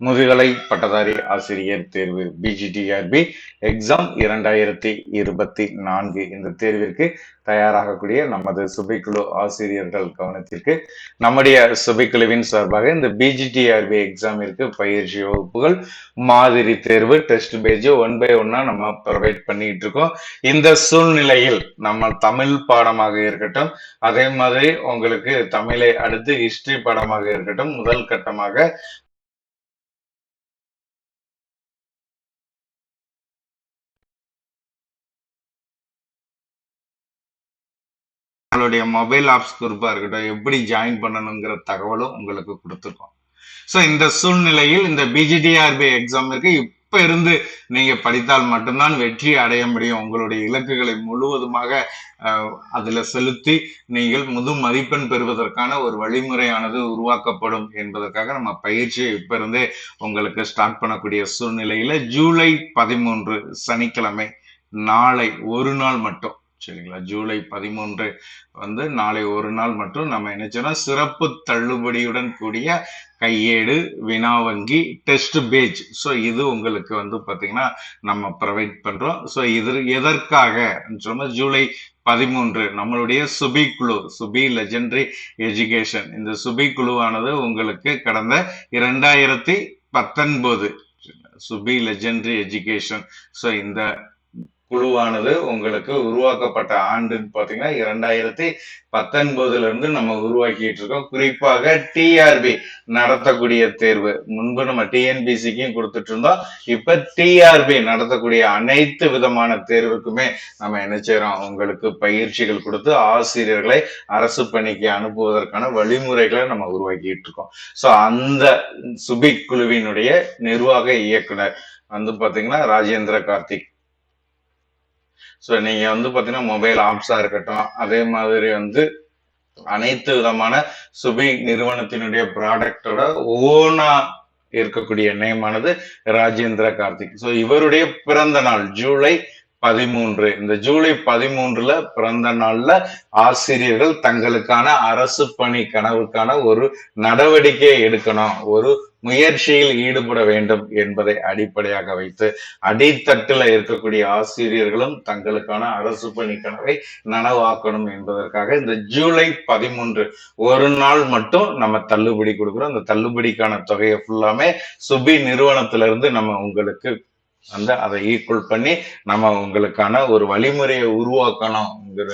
முதுகலை பட்டதாரி ஆசிரியர் தேர்வு பிஜிடிஆர்பி எக்ஸாம் இரண்டாயிரத்தி இருபத்தி நான்கு இந்த தேர்விற்கு தயாராகக்கூடிய நமது சுபைக்குழு ஆசிரியர்கள் கவனத்திற்கு நம்முடைய சுபைக்குழுவின் சார்பாக இந்த பிஜிடிஆர்பி எக்ஸாமிற்கு பயிற்சி வகுப்புகள் மாதிரி தேர்வு டெஸ்ட் பேஜ் ஒன் பை ஒன்னா நம்ம ப்ரொவைட் பண்ணிட்டு இருக்கோம். இந்த சூழ்நிலையில் நம்ம தமிழ் பாடமாக இருக்கட்டும் அதே மாதிரி உங்களுக்கு தமிழை அடுத்து ஹிஸ்டரி பாடமாக இருக்கட்டும் முதல் கட்டமாக உங்களுடைய மொபைல் ஆப்ஸ் குரூப்பாக இருக்கட்டும் எப்படி ஜாயின் பண்ணணுங்கிற தகவலும் உங்களுக்கு கொடுத்துருக்கோம். ஸோ இந்த சூழ்நிலையில் இந்த பிஜிடிஆர்பி எக்ஸாமிற்கு இப்போ இருந்து நீங்கள் படித்தால் மட்டும்தான் வெற்றி அடைய முடியும். உங்களுடைய இலக்குகளை முழுவதுமாக அதில் அதுல செலுத்தி நீங்கள் முது மதிப்பெண் பெறுவதற்கான ஒரு வழிமுறையானது உருவாக்கப்படும் என்பதற்காக நம்ம பயிற்சியை இப்போ இருந்தே உங்களுக்கு ஸ்டார்ட் பண்ணக்கூடிய சூழ்நிலையில் ஜூலை பதிமூன்று சனிக்கிழமை நாளை ஒரு நாள் மட்டும் சரிங்களா? ஜூலை பதிமூன்று வந்து நாளை ஒரு நாள் மட்டும் நம்ம என்ன சிறப்பு தள்ளுபடியுடன் கூடிய கையேடு வினா வங்கி டெஸ்ட் பேஜ். ஸோ இது உங்களுக்கு வந்து பார்த்தீங்கன்னா நம்ம ப்ரொவைட் பண்ணுறோம் ஸோ இது எதற்காக சொன்னால் ஜூலை பதிமூன்று நம்மளுடைய சுபி குழு சுபி லெஜெண்டரி எஜுகேஷன் இந்த சுபி குழுவானது உங்களுக்கு கடந்த இரண்டாயிரத்தி பத்தொன்பது சுபி லெஜெண்டரி எஜுகேஷன் ஸோ இந்த குழுவானது உங்களுக்கு உருவாக்கப்பட்ட ஆண்டுன்னு பார்த்தீங்கன்னா இரண்டாயிரத்தி பத்தொன்பதுல இருந்து நம்ம உருவாக்கிட்டு இருக்கோம். குறிப்பாக டிஆர்பி நடத்தக்கூடிய தேர்வு. முன்பு நம்ம டிஎன்பிசிக்கும் கொடுத்துட்டு இருந்தோம். இப்ப டிஆர்பி நடத்தக்கூடிய அனைத்து விதமான தேர்வுக்குமே நம்ம என்ன செய்யறோம் உங்களுக்கு பயிற்சிகள் கொடுத்து ஆசிரியர்களை அரசு பணிக்கு அனுப்புவதற்கான வழிமுறைகளை நம்ம உருவாக்கிட்டு இருக்கோம். ஸோ அந்த சுபிக் குழுவினுடைய நிர்வாக இயக்குனர் வந்து பாத்தீங்கன்னா ராஜேந்திர கார்த்திக். ஸோ நீங்க வந்து பாத்தீங்கன்னா மொபைல் ஆப்ஸா இருக்கட்டும் அதே மாதிரி வந்து அனைத்து விதமான சுபி நிறுவனத்தினுடைய ப்ராடக்டோட ஓனா இருக்கக்கூடிய நேமானது ராஜேந்திர கார்த்திக். ஸோ இவருடைய பிறந்த நாள் ஜூலை பதிமூன்று. இந்த ஜூலை பதிமூன்றுல பிறந்த நாள்ல ஆசிரியர்கள் தங்களுக்கான அரசு பணி கனவுக்கான ஒரு நடவடிக்கை எடுக்கணும். ஒரு முயற்சியில் ஈடுபட வேண்டும் என்பதை அடிப்படையாக வைத்து அடித்தட்டில் இருக்கக்கூடிய ஆசிரியர்களும் தங்களுக்கான அரசு பணி கனவை நனவாக்கணும் என்பதற்காக இந்த ஜூலை பதிமூன்று ஒரு நாள் மட்டும் நம்ம தள்ளுபடி கொடுக்குறோம். அந்த தள்ளுபடிக்கான தொகையை ஃபுல்லாமே சுபி நிறுவனத்திலிருந்து நம்ம உங்களுக்கு வந்து அதை ஈக்குவல் பண்ணி நம்ம உங்களுக்கான ஒரு வழிமுறையை உருவாக்கணும்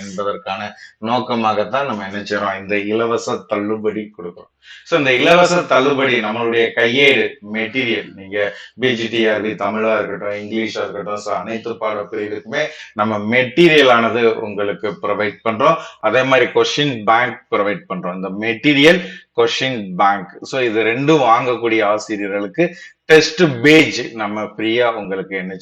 என்பதற்கான நோக்கமாகத்தான் நம்ம என்ன செய்யறோம் இந்த இலவச தள்ளுபடி கொடுக்குறோம். சோ இந்த இலவச தள்ளுபடி நம்மளுடைய கையேடு மெட்டீரியல் நீங்க பிஜிடிஆர்பி தமிழா இருக்கட்டும் இங்கிலீஷா இருக்கட்டும் ஸோ அனைத்து பாடப்பிரிவுக்குமே நம்ம மெட்டீரியல் ஆனது உங்களுக்கு ப்ரொவைட் பண்றோம். அதே மாதிரி கொஸ்டின் பேங்க் ப்ரொவைட் பண்றோம். இந்த மெட்டீரியல் கொஸ்டின் பேங்க் ஸோ இது ரெண்டும் வாங்கக்கூடிய ஆசிரியர்களுக்கு டெஸ்ட் பேஜ் நம்ம ஃப்ரீயா உங்களுக்கு என்ன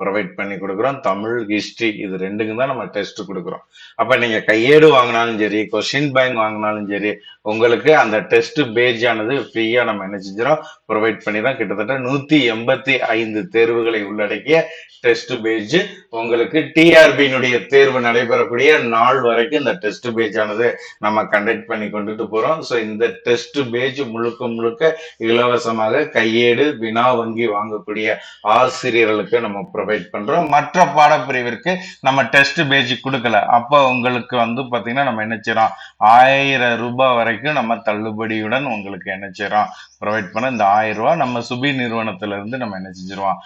ப்ரொவைட் பண்ணி கொடுக்குறோம். தமிழ் ஹிஸ்ட்ரி இது ரெண்டுக்கும் தான் நம்ம டெஸ்ட் கொடுக்குறோம். அப்ப நீங்க கையேடு வாங்கினாலும் சரி கொஸ்டின் பேங்க் வாங்கினாலும் சரி உங்களுக்கு அந்த டெஸ்ட் பேஜ் ஆனது ஃப்ரீயா நம்ம என்ன செஞ்சிடும் ப்ரொவைட் பண்ணி தான் கிட்டத்தட்ட நூத்தி எண்பத்தி ஐந்து தேர்வுகளை உள்ளடக்கிய டெஸ்ட் பேஜ் உங்களுக்கு டிஆர்பியினுடைய தேர்வு நடைபெறக்கூடிய நாள் வரைக்கும் இந்த டெஸ்ட் பேஜ் ஆனது நம்ம கண்டக்ட் பண்ணி கொண்டுட்டு போறோம். ஸோ இந்த டெஸ்ட் பேஜ் முழுக்க முழுக்க இலவசமாக கையேடு வினா வங்கி வாங்கக்கூடிய ஆசிரியர்களுக்கு நம்ம ப்ரொவைட் பண்றோம். மற்ற பாடப்பிரிவிற்கு நம்ம டெஸ்ட் பேஜ் கொடுக்கல. அப்போ உங்களுக்கு வந்து பாத்தீங்கன்னா நம்ம என்ன செய்றோம் ஆயிரம் ரூபாய் வரைக்கும் நம்ம தள்ளுபடியுடன் உங்களுக்கு என்ன செய்றோம் ப்ரொவைட் பண்ண இந்த ஆயிரம் ரூபாய் நம்ம சுபி நிறுவனத்துல இருந்து நம்ம என்ன செஞ்சிருவோம்?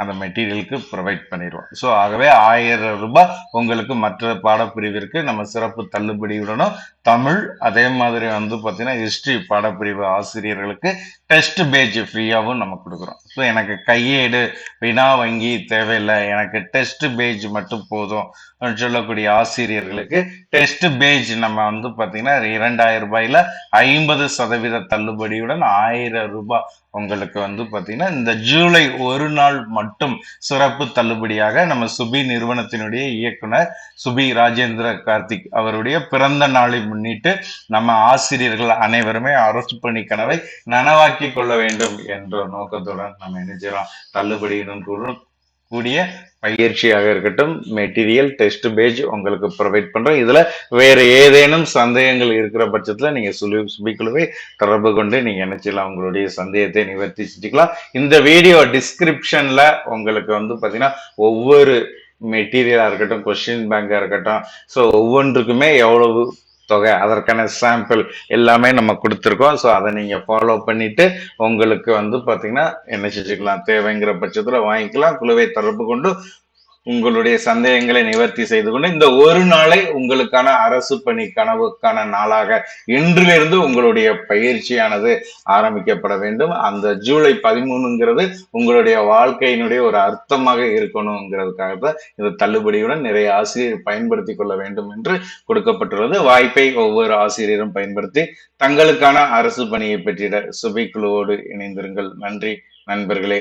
அந்த மெட்டீரியலுக்கு ப்ரொவைட் பண்ணிடுவோம். ஸோ ஆகவே ஆயிரம் ரூபாய் உங்களுக்கு மற்ற பாடப்பிரிவிற்கு நம்ம சிறப்பு தள்ளுபடியுடனும் தமிழ் அதே மாதிரி வந்து பார்த்தீங்கன்னா ஹிஸ்ட்ரி பாடப்பிரிவு ஆசிரியர்களுக்கு டெஸ்ட் பேஜ் ஃப்ரீயாகவும் நம்ம கொடுக்குறோம். ஸோ எனக்கு கையேடு வினா வங்கி தேவையில்லை. எனக்கு டெஸ்ட் பேஜ் மட்டும் போதும் சொல்லக்கூடிய ஆசிரியர்களுக்கு டெஸ்ட் பேஜ் நம்ம வந்து பார்த்தீங்கன்னா இரண்டாயிரம் ரூபாயில் ஐம்பது சதவீத தள்ளுபடியுடன் ஆயிரம் ரூபாய் உங்களுக்கு வந்து பார்த்தீங்கன்னா இந்த ஜூலை ஒரு நாள் மட்டும் மட்டும் சிறப்பு தள்ளுபடியாக நம்ம சுபி நிறுவனத்தினுடைய இயக்குனர் சுபி ராஜேந்திர கார்த்திக் அவருடைய பிறந்த நாளை முன்னிட்டு நம்ம ஆசிரியர்கள் அனைவருமே அரசு பணி கனவை நனவாக்கி கொள்ள வேண்டும் என்ற நோக்கத்துடன் நம்ம என்ன செய்யறோம் தள்ளுபடியுடன் கூடிய பயிற்சியாக இருக்கட்டும் மெட்டீரியல் டெஸ்ட் பேஜ் உங்களுக்கு ப்ரொவைட் பண்ணுறோம் இதில் வேறு ஏதேனும் சந்தேகங்கள் இருக்கிற பட்சத்தில் நீங்கள் சுழி சுபிக்குழுவை தொடர்பு கொண்டு நீங்கள் நினைச்சலாம் உங்களுடைய சந்தேகத்தை நிவர்த்தி செஞ்சுக்கலாம். இந்த வீடியோ டிஸ்கிரிப்ஷனில் உங்களுக்கு வந்து பார்த்தீங்கன்னா ஒவ்வொரு மெட்டீரியலாக இருக்கட்டும் கொஸ்டின் பேங்காக இருக்கட்டும் ஸோ ஒவ்வொன்றுக்குமே எவ்வளவு தொகை அதற்கான சாம்பிள் எல்லாமே நம்ம கொடுத்துருக்கோம். ஸோ அதை நீங்கள் ஃபாலோ பண்ணிட்டு உங்களுக்கு வந்து பார்த்தீங்கன்னா என்ன செஞ்சுக்கலாம்? தேவைங்கிற பட்சத்தில் வாங்கிக்கலாம். குழுவை தொடர்பு கொண்டு உங்களுடைய சந்தேகங்களை நிவர்த்தி செய்து கொண்டு இந்த ஒரு நாளை உங்களுக்கான அரசு பணி கனவுக்கான நாளாக இன்றிலிருந்து உங்களுடைய பயிற்சியானது ஆரம்பிக்கப்பட வேண்டும். அந்த ஜூலை பதிமூணுங்கிறது உங்களுடைய வாழ்க்கையினுடைய ஒரு அர்த்தமாக இருக்கணுங்கிறதுக்காக தான் இந்த தள்ளுபடியுடன் நிறைய ஆசிரியர் பயன்படுத்தி கொள்ள வேண்டும் என்று கொடுக்கப்பட்டுள்ளது. வாய்ப்பை ஒவ்வொரு ஆசிரியரும் பயன்படுத்தி தங்களுக்கான அரசு பணியை பெற்றிட சுபை குழுவோடு இணைந்திருங்கள். நன்றி நண்பர்களே.